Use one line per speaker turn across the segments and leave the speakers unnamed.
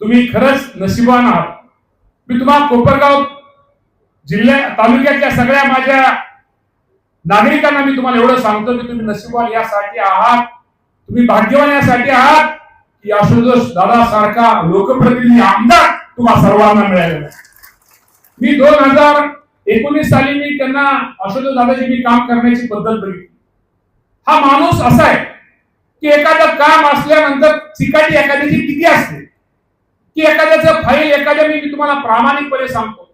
तुम्ही खरंच नशिबान आहात. मी तुम्हाला कोपरगाव जिल्ह्या तालुक्यातल्या सगळ्या माझ्या नागरिकांना मी तुम्हाला एवढं सांगतो की तुम्ही नशिबान यासाठी आहात. तुम्ही भाग्यवान यासाठी आहात की आशुतोष दादा सारखा लोकप्रतिनिधी आमदार तुम्हा सर्वांना मिळालेला आहे. मी दोन हजार एकोणीस साली मी त्यांना आशुतोष दादाजी मी काम करण्याची पद्धत बघितली. हा माणूस असा आहे की एखादं काम असल्यानंतर चिकाटी एखाद्याची किती असते? की एखाद्याचं फाईल एखाद्या मी तुम्हाला प्रामाणिकपणे सांगतो.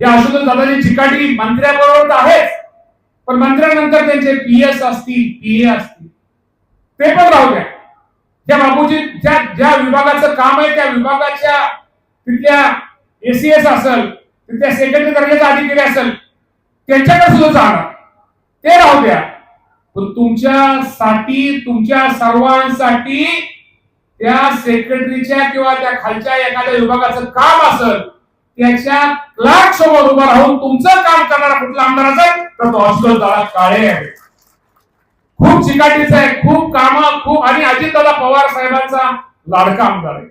या आशुतोष दादाची चिकाटी मंत्र्याबरोबर तर आहेच पण मंत्र्यानंतर त्यांचे पी एस असतील पी ए असतील ते पण राहू द्या. ज्या बाबूजी ज्या ज्या विभागाचं काम आहे त्या विभागाच्या तिथल्या एसीएस असेल तिथल्या सेक्रेटरी दर्जाचा अधिकारी असेल त्यांच्याकडे सुद्धा जाणार. ते राहू द्या. पण तुमच्यासाठी तुमच्या सर्वांसाठी त्या सेक्रेटरीच्या किंवा त्या खालच्या एखाद्या विभागाचं काम असेल त्याच्या क्लार्क समोर उभा राहून तुमचं काम करणारा कुठला आमदार असेल तर तो अस्सल दादा काळे आहे. खूप चिकाटीचा आहे खूप काम खूप आणि अजितदादा पवार साहेबांचा लाडका आमदार आहे.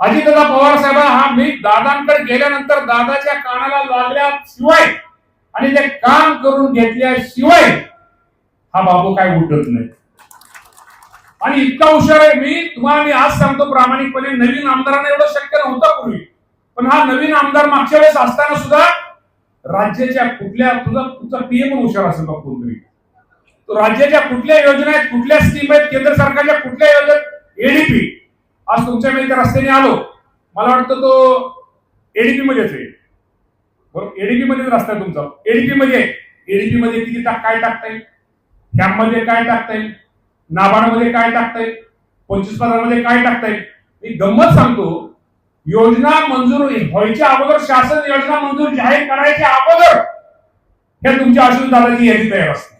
अजितदादा पवार साहेब हा मी दादांकडे गेल्यानंतर दादाच्या कानाला लागल्याशिवाय आणि ते काम करून घेतल्याशिवाय हा बाबू काय उठत नाही. आणि इतका हुशार आहे मी तुम्हाला मी आज सांगतो प्रामाणिकपणे नवीन आमदारांना एवढं शक्य नव्हतं पूर्वी. पण हा नवीन आमदार मागच्या वेळेस असताना सुद्धा राज्याच्या कुठल्या तुझा तुझा पीएम पण हुशार असेल बघ कोणतरी तो राज्याच्या कुठल्या योजना आहेत कुठल्या स्कीम आहेत केंद्र सरकारच्या कुठल्या योजना एडीपी आज तुमच्या मी त्या रस्त्याने आलो. मला वाटतं तो एडीपी मध्येच आहे. बरोबर? एडीपी मध्येच रस्ता आहे तुमचा. एडीपी मध्ये एडीपी मध्ये किती टाक काय टाकता येईल कॅम्पमध्ये काय टाकता येईल नाबार्डमध्ये काय टाकता पंचवीस पदामध्ये काय टाकता मी गंमत सांगतो योजना मंजूर व्हायच्या अगोदर शासन योजना मंजूर जाहीर करायच्या अगोदर हे तुमच्या आशुष दादाची यादी तयार असते.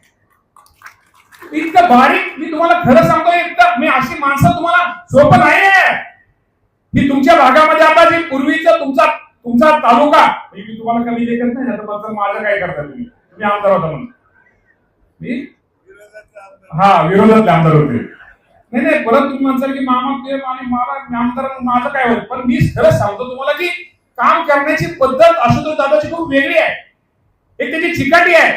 इतकं बारीक मी तुम्हाला खरं सांगतो इतकं मी अशी माणसं तुम्हाला सोपं नाही आहे की तुमच्या भागामध्ये आता जे पूर्वीचं तुमचा तुमचा तालुका मी तुम्हाला कमी लेखत नाही माझं माझं काय करता तुम्ही? तुम्ही आमदार होता म्हणून. मी हा विरोधातले आमदार होते. नाही नाही परत तुम्ही म्हणसाल की मामा ते आणि मला आमदार माझं काय होईल? पण मी खरंच सांगतो तुम्हाला की काम करण्याची पद्धत आशुतोष दादाची खूप वेगळी आहे. एक त्याची चिकाटी आहे.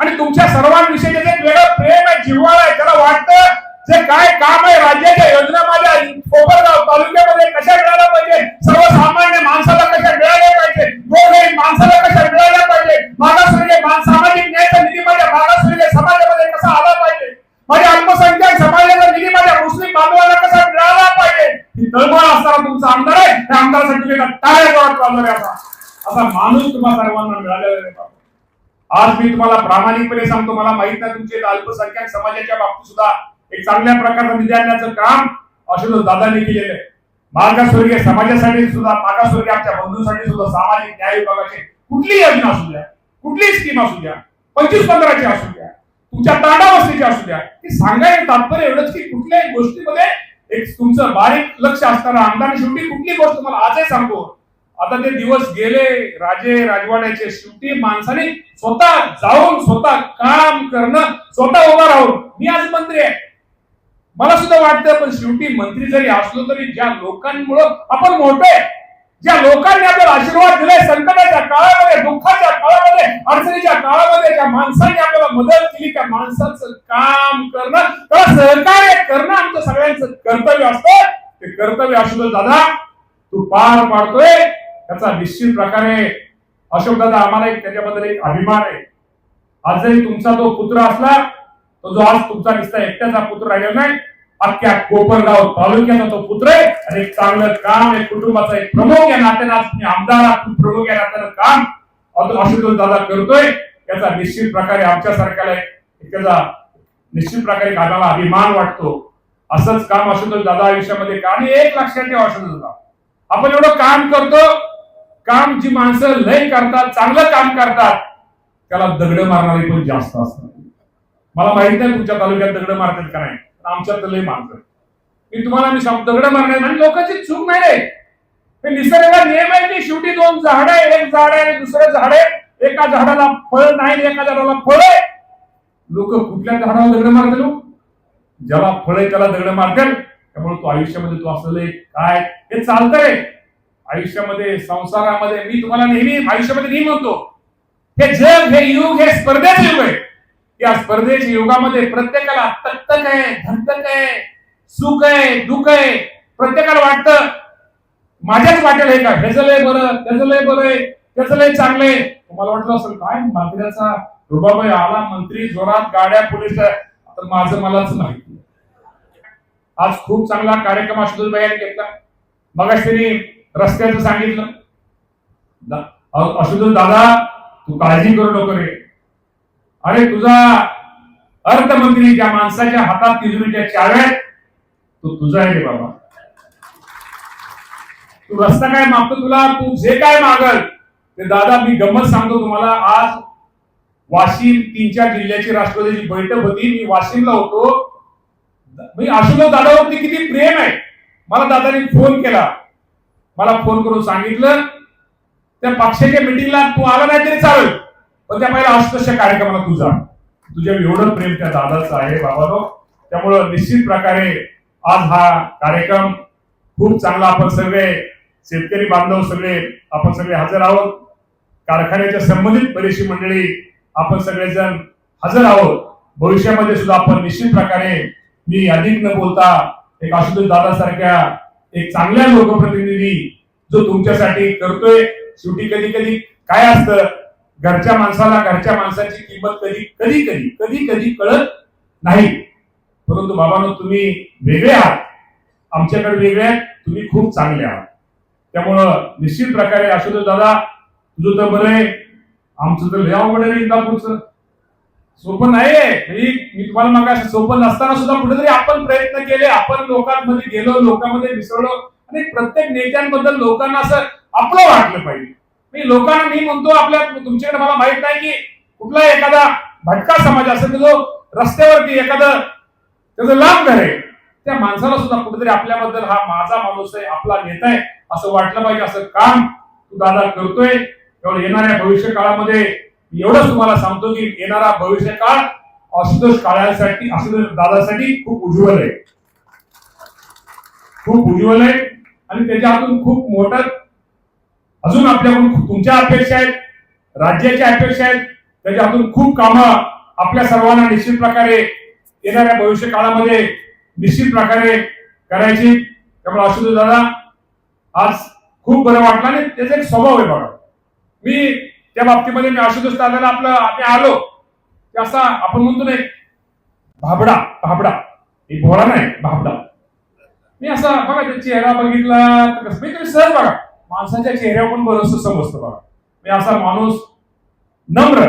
आणि तुमच्या सर्वांविषयी त्याचं एक वेगळं प्रेम आहे जिव्हाळा आहे. त्याला वाटतं जे काय काम आहे राज्याच्या योजना माझ्या कोपरगाव तालुक्यामध्ये कशा मिळाल्या पाहिजे? सर्वसामान्य माणसाला कशा मिळाल्या पाहिजे गोरगरीब माणसाला कशा मिळाल्या पाहिजे मागासवर्गीय मान- सामाजिक न्यायाचा निधी माझ्या मागासवर्गीय समाजामध्ये कसा आला पाहिजे माझ्या अल्पसंख्याक समाजाचा निधी माझ्या मुस्लिम बांधवांना कसा मिळाला पाहिजे ही तळमळ असणारा तुमचा आमदार आहे त्या आमदारासाठी तुम्ही एका टाळ्या जोरात वाजवल्या असा असा माणूस तुम्हा सर्वांना मिळालेला आहे. आज मी तुम्हाला प्रामाणिकपणे सांगतो मला माहीत नाही तुमचे अल्पसंख्याक समाजाच्या बाबतीत सुद्धा एक चांगल्या प्रकारचं निधी आणण्याचं काम आशुतोष दादांनी केलेलं आहे. मागासवर्गीय समाजासाठी सुद्धा मागासवर्गीय आमच्या बंधूंसाठी सुद्धा सामाजिक न्याय विभागाची कुठलीही योजना असू द्या कुठलीही स्कीम असू द्या पंचवीस पंधराची असू द्या तुमच्या तांडावस्तीची असू द्या की सांगायचं तात्पर्य एवढंच की कुठल्याही गोष्टीमध्ये एक तुमचं बारीक लक्ष असताना आमदार शेवटी कुठली गोष्ट तुम्हाला आजही सांगतो आता ते दिवस गेले राजे राजवाड्याचे शेवटी माणसाने स्वतः जाऊन स्वतः काम करणं स्वतः उभा राहून. मी आज मंत्री आहे. मला सुद्धा वाटतं पण शेवटी मंत्री जरी असलो तरी ज्या लोकांमुळं आपण मोठे ज्या लोकांनी आपल्याला आशीर्वाद दिले संकटाच्या काळामध्ये दुःखाच्या काळामध्ये अडचणीच्या काळामध्ये ज्या माणसांनी आपल्याला मदत केली त्या माणसाचं काम करणं त्याला सहकार्य करणं आमचं सगळ्यांचं कर्तव्य असतं. ते कर्तव्य असलं दादा तू पार पाडतोय. त्याचा निश्चित प्रकारे अशोक दादा आम्हाला एक त्याच्याबद्दल एक अभिमान आहे. आज जरी तुमचा तो पुत्र असला तो जो आज तुमचा निसता एकट्याचा पुत्र राहिलेला नाही अख्ख्या कोपरगाव तालुक्याचा तो पुत्र आहे. आणि एक चांगलं काम एक कुटुंबाचा एक प्रमुख या नात्यानं आज तुम्ही आमदार प्रमुख या नात्यानं काम अतुल दादा करतोय. याचा निश्चित प्रकारे आमच्या सरकारला एक त्याचा निश्चित प्रकारे एक अभिमान वाटतो. असंच काम आशुतोष दादा आयुष्यामध्ये का आणि एक लक्षात ठेवा आशुतोष दादा. आपण एवढं काम करतो काम जी माणसं लय करतात चांगलं काम करतात त्याला दगड मारणारे पण जास्त असतात? मला माहीत नाही तुमच्या तालुक्यात दगड मारतात का नाही आमच्यात तर लय मारतात मी तुम्हाला मी सांगतो दगड मारणार आणि लोकांची चूक नाही रे. हे निसर्गाचा नियम आहे की शेवटी दोन झाड आहे एक झाड आहे आणि दुसरं झाड आहे. एका झाडाला फळ नाही एका झाडाला फळ आहे. लोक कुठल्या झाडाला दगड मारतील हो? ज्याला फळ आहे त्याला दगड मारतील त्यामुळे तो आयुष्यामध्ये तो असलेलं काय हे चालतं रे आयुष्यामध्ये संसारामध्ये मी तुम्हाला नेहमी आयुष्यामध्ये नेहमी म्हणतो हे जग हे युग हे स्पर्धेचे युग आहे. या स्पर्धेच्या युगामध्ये प्रत्येकाला तकतक आहे धकधक आहे सुख आहे दुःख आहे. प्रत्येकाला वाटतं माझ्याच वाटेल हे का? ह्याचं लय बरं त्याचं लय बरं आहे त्याचं लय चांगलं आहे. तुम्हाला वाटलं असेल काय मंत्र्याचा रुबाबाई आला मंत्री जोरात गाड्या पोलीस तर माझं मलाच नाही. आज खूप चांगला कार्यक्रम आशुतोष यांनी घेतला मग त्यांनी रस्त्याचं सांगितलं. अशुद्ध दादा तू काळजी करू नको रे. अरे तुझा अर्थमंत्री ज्या माणसाच्या हातात तिजोरीच्या चाव्या आहेत, तो तुझा आहे रे बाबा. तू रस्ता काय मागतो तुला? तू जे काय मागल ते दादा मी गंमत सांगतो तुम्हाला. आज वाशिम तीन चार जिल्ह्याची राष्ट्रवादीची बैठक होती. मी वाशिमला होतो. मी आशुतोष दादावरती किती प्रेम आहे. मला दादाने फोन केला. मला फोन करून सांगितलं त्या पक्षाच्या मिटिंगला तू आला नाही तरी चालेल. पण त्या पहिला अस्पृश्य कार्यक्रमाला तू जा. तुझ्या एवढं प्रेम त्या दादाचं आहे बाबानो. त्यामुळं निश्चित प्रकारे आज हा कार्यक्रम खूप चांगला आपण सगळे शेतकरी बांधव सगळे आपण सगळे हजर आहोत. कारखान्याच्या संबंधित बरीचशी मंडळी आपण सगळेजण हजर आहोत. भविष्यामध्ये सुद्धा आपण निश्चित प्रकारे मी अधिक न बोलता एक आशुतोष दादासारख्या एक चांगल्या लोकप्रतिनिधी जो तुमच्यासाठी करतोय. शेवटी कधी कधी काय असतं? घरच्या माणसाला घरच्या माणसाची किंमत कधी कधी कधी कधी कधी कळत नाही. परंतु बाबांनो तुम्ही वेगळे आहात. आमच्याकडे वेगळे आहेत. तुम्ही खूप चांगले आहात. त्यामुळं निश्चित प्रकारे आशुतोष दादा तुझं तर बरं आहे. आमचं तर लय अवघड आहे इंदापूरचं. सोपं नाहीये. म्हणजे मी तुम्हाला मग असं सोपं नसताना सुद्धा कुठेतरी आपण प्रयत्न केले आपण लोकांमध्ये गेलो लोकांमध्ये मिसळलो आणि प्रत्येक नेत्यांबद्दल लोकांना असं आपलं वाटलं पाहिजे. मी लोकांना मी म्हणतो आपल्या तुमच्याकडे मला माहीत नाही की कुठला एखादा भटका समाज असेल की जो रस्त्यावरती एखादं त्याचं लांब घर आहे. त्या माणसाला सुद्धा कुठेतरी आपल्याबद्दल हा माझा माणूस आहे आपला नेता आहे असं वाटलं पाहिजे असं काम तू दादा करतोय. तेवढं येणाऱ्या भविष्य काळामध्ये एवढंच तुम्हाला सांगतो की येणारा भविष्य काळ आशुतोष काळासाठी आशुतोष दादासाठी खूप उज्ज्वल आहे. खूप उज्ज्वल आहे. आणि त्याच्या हातून खूप मोठं अजून आपल्याकडून खूप- तुमच्या अपेक्षा आहेत राज्याच्या अपेक्षा आहेत. त्याच्या हातून खूप कामं आपल्या सर्वांना निश्चित प्रकारे येणाऱ्या भविष्य काळामध्ये निश्चित प्रकारे करायची. त्यामुळे आशुतोष दादा आज खूप बरं वाटलं आणि त्याचा एक स्वभाव आहे बघा. मी त्या बाबतीमध्ये मी आशुतोष दादाला आपलं आम्ही आलो. असा आपण म्हणतो ना एक भाबडा भाबडा. एक भोळा नाही भाबडा. मी असा बघा त्या चेहरा बघितला तर कसं मी तुम्ही सहज बघा. माणसाच्या चेहऱ्यावर पण बरंच समजतं बघा. मी असा माणूस नम्र.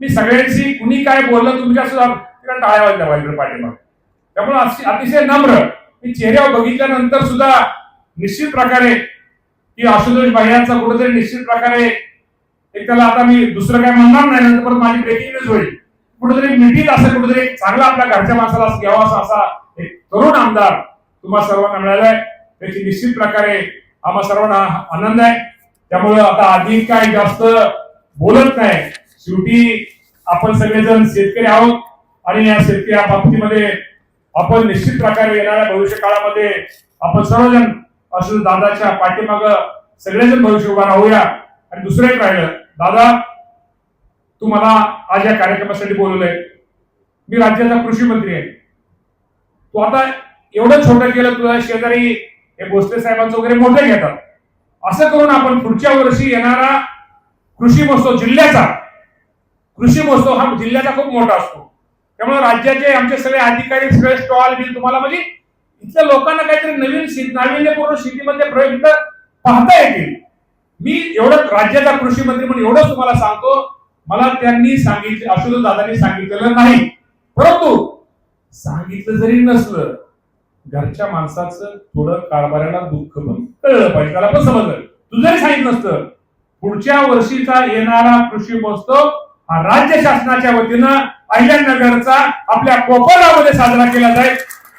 मी सगळ्यांशी कुणी काय बोललं तुमच्या सुद्धा तिला टाळ्या वाजल्या पाहिजे पाठीमाग. त्यामुळे अतिशय नम्र. मी चेहऱ्यावर बघितल्यानंतर सुद्धा निश्चित प्रकारे की आशुतोष भाईयांचा कुठेतरी निश्चित प्रकारे एक त्याला आता मी दुसरं काय म्हणणार नाही नंतर परत माझी ब्रेकिंग न्यूज होईल. कुठेतरी मिठीत असं कुठेतरी चांगला आपल्या घरच्या माणसाला घ्यावा असा असा एक तरुण आमदार तुम्हा सर्वांना मिळालाय. त्याची निश्चित प्रकारे आम्हा सर्वांना आनंद आहे. त्यामुळे आता अधिक काय जास्त बोलत नाही. शेवटी आपण सगळेजण शेतकरी आहोत आणि या शेतकरी या बाबतीमध्ये आपण निश्चित प्रकारे येणाऱ्या भविष्य काळामध्ये आपण सर्वजण असं दादाच्या पाठीमाग सगळेजण भविष्य उभा राहूया. आणि दुसरं एक राहिलं दादा तू मला आज या कार्यक्रमासाठी बोलवलंय. मी राज्याचा कृषी मंत्री आहे. तू आता एवढं छोटं केलं तुझ्या शेजारी हे भोसले साहेबांचं वगैरे मोठे घेतात. असं करून आपण पुढच्या वर्षी येणारा कृषी महोत्सव जिल्ह्याचा कृषी महोत्सव हा जिल्ह्याचा खूप मोठा असतो. त्यामुळे राज्याचे आमचे सगळे अधिकारी सगळे स्टॉल बिल तुम्हाला म्हणजे इथल्या लोकांना काहीतरी नवीन नाविन्यपूर्ण शेतीमध्ये प्रयोग पाहता येतील. एवढंच एवढं राज्याचा कृषी मंत्री म्हणून एवढंच तुम्हाला सांगतो मला त्यांनी सांगितलं अशोक दादांनी सांगितलेलं नाही. परंतु सांगितलं जरी नसलं घरच्या माणसाचं थोडं कारभाराला दुःख पण कळलं पाहिजे त्याला पण समजलं. तू जरी सांगितलं नसतं पुढच्या वर्षीचा येणारा कृषी महोत्सव हा राज्य शासनाच्या वतीनं अहिल्यानगरचा आपल्या कोपरगावमध्ये साजरा केला जाईल.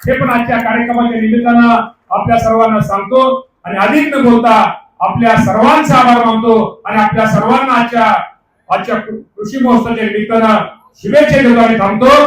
हे पण आजच्या कार्यक्रमाच्या निमित्तानं आपल्या सर्वांना सांगतो. आणि अधिक न बोलता आपल्या सर्वांचा आभार मानतो आणि आपल्या सर्वांना आजच्या आजच्या कृषी महोत्सवाच्या निमित्तानं शुभेच्छा देतो आणि थांबतो.